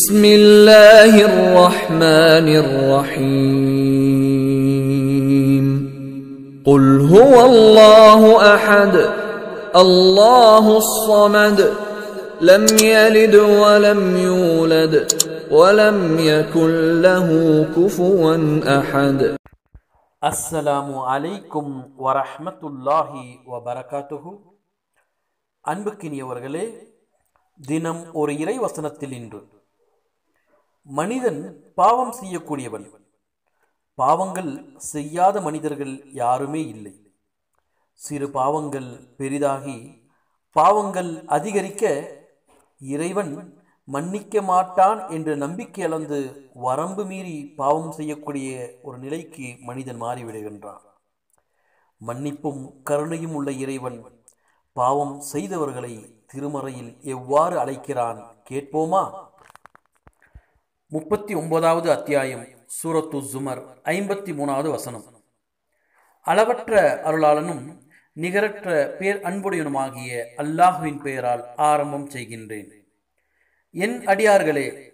بسم الله الرحمن الرحيم قل هو الله احد الله الصمد لم يلد ولم يولد ولم يكن له كفوا احد அஸ்ஸலாமு அலைக்கும் வரஹ்மத்துல்லாஹி வபரகாத்துஹு அன்புக்கினியவர்களே தினம் ஒரு இறை வசனத்தில் இன்று மனிதன் பாவம் செய்யக்கூடியவன். பாவங்கள் செய்யாத மனிதர்கள் யாருமே இல்லை. சிறு பாவங்கள் பெரிதாகி பாவங்கள் அதிகரிக்க இறைவன் மன்னிக்க மாட்டான் என்று நம்பிக்கை அளந்து வரம்பு மீறி பாவம் செய்யக்கூடிய ஒரு நிலைக்கு மனிதன் மாறிவிடுகின்றான். மன்னிப்பும் கருணையும் உள்ள இறைவன் பாவம் செய்தவர்களை திருமறையில் எவ்வாறு அழைக்கிறான் கேட்போமா? முப்பத்தி ஒன்பதாவது அத்தியாயம் சூரத்து ஜுமர் ஐம்பத்தி மூணாவது வசனம். அளவற்ற அருளாளனும் நிகரற்ற பேர் அன்புடையனுமாகிய அல்லாஹுவின் பெயரால் ஆரம்பம் செய்கின்றேன். என் அடியார்களே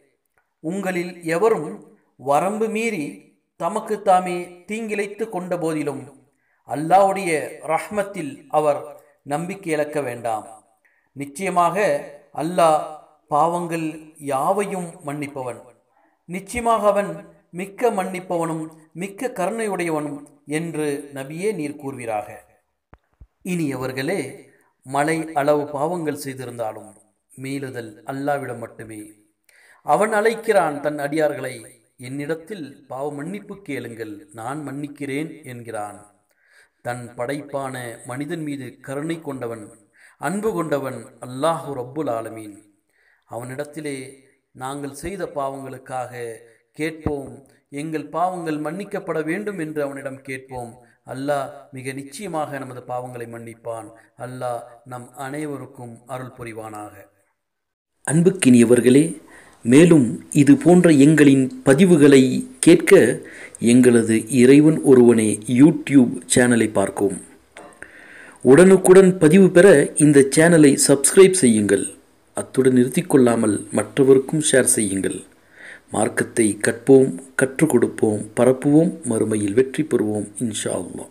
உங்களில் எவரும் வரம்பு மீறி தமக்கு தாமே தீங்கிழைத்து கொண்ட போதிலும் அல்லாவுடைய ரஹ்மத்தில் அவர் நம்பிக்கை இழக்க வேண்டாம். நிச்சயமாக அல்லாஹ் பாவங்கள் யாவையும் மன்னிப்பவன். நிச்சயமாக அவன் மிக்க மன்னிப்பவனும் மிக்க கருணையுடையவனும் என்று நபியே நீர் கூறுவீராக. இனியவர்களே மலை அளவு பாவங்கள் செய்திருந்தாலும் மீளுதல் அல்லாவிடம் மட்டுமே. அவன் அழைக்கிறான் தன் அடியார்களை என்னிடத்தில் பாவ மன்னிப்பு கேளுங்கள் நான் மன்னிக்கிறேன் என்கிறான். தன் படைப்பான மனிதன் மீது கருணை கொண்டவன் அன்பு கொண்டவன் அல்லாஹு ரப்புல் ஆலமீன். அவனிடத்திலே நாங்கள் செய்த பாவங்களுக்காக கேட்போம். எங்கள் பாவங்கள் மன்னிக்கப்பட வேண்டும் என்று அவனிடம் கேட்போம். அல்லாஹ் மிக நிச்சயமாக நமது பாவங்களை மன்னிப்பான். அல்லாஹ் நம் அனைவருக்கும் அருள் புரிவானாக. அன்புக்கினியவர்களே மேலும் இது போன்ற எங்களின் பதிவுகளை கேட்க எங்களது இறைவன் ஒருவனே யூடியூப் சேனலை பார்க்கும் உடனுக்குடன் பதிவு பெற இந்த சேனலை சப்ஸ்கிரைப் செய்யுங்கள். அத்துடன் நிறுத்திக்கொள்ளாமல் மற்றவருக்கும் ஷேர் செய்யுங்கள். மார்க்கத்தை கற்போம் கற்றுக் கொடுப்போம் பரப்புவோம் மறுமையில் வெற்றி பெறுவோம் இன்ஷா அல்லா